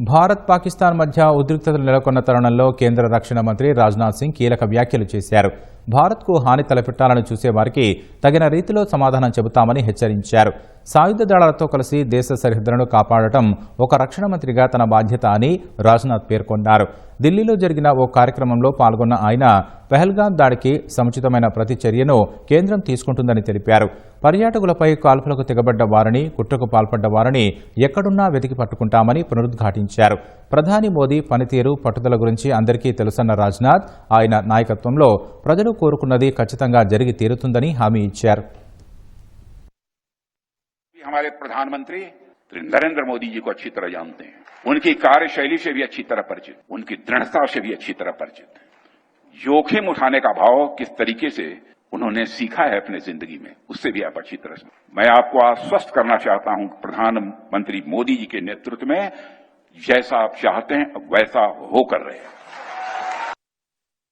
భారత్ పాకిస్తాన్ మధ్య ఉద్రిక్తతలు నెలకొన్న తరుణంలో కేంద్ర రక్షణ మంత్రి రాజ్నాథ్ సింగ్ కీలక వ్యాఖ్యలు చేశారు. భారత్కు హాని తలపెట్టాలని చూసేవారికి తగిన రీతిలో సమాధానం చెబుతామని హెచ్చరించారు. సాయుధ దళాలతో కలిసి దేశ సరిహద్దులను కాపాడటం ఒక రక్షణ మంత్రిగా తన బాధ్యత అని రాజ్నాథ్ పేర్కొన్నారు. ఢిల్లీలో జరిగిన ఓ కార్యక్రమంలో పాల్గొన్న ఆయన పెహల్గాం దాడికి సముచితమైన ప్రతి చర్యను కేంద్రం తీసుకుంటుందని తెలిపారు. పర్యాటకులపై కాల్పులకు తెగబడ్డ వారిని కుట్రకు పాల్పడ్డ వారిని ఎక్కడున్నా వెతికి పట్టుకుంటామని పునరుద్ఘాటించారు. ప్రధాని మోదీ పనితీరు పట్టుదల గురించి అందరికీ తెలుసన్న రాజ్నాథ్ ఆయన నాయకత్వంలో ప్రజలు కోరుకున్నది ఖచ్చితంగా జరిగి తీరుతుందని హామీ ఇచ్చారు. हमारे प्रधानमंत्री नरेंद्र मोदी जी को अच्छी तरह जानते हैं। उनकी कार्यशैली से भी अच्छी तरह परिचित उनकी दृढ़ता से भी अच्छी तरह परिचित जोखिम उठाने का भाव किस तरीके से उन्होंने सीखा है अपने ज़िंदगी में, उससे भी आप अच्छी तरह से। मैं आपको आश्वस्त करना चाहता हूँ प्रधानमंत्री मोदी जी के नेतृत्व में, जैसा आप चाहते हैं वैसा होकर रहे।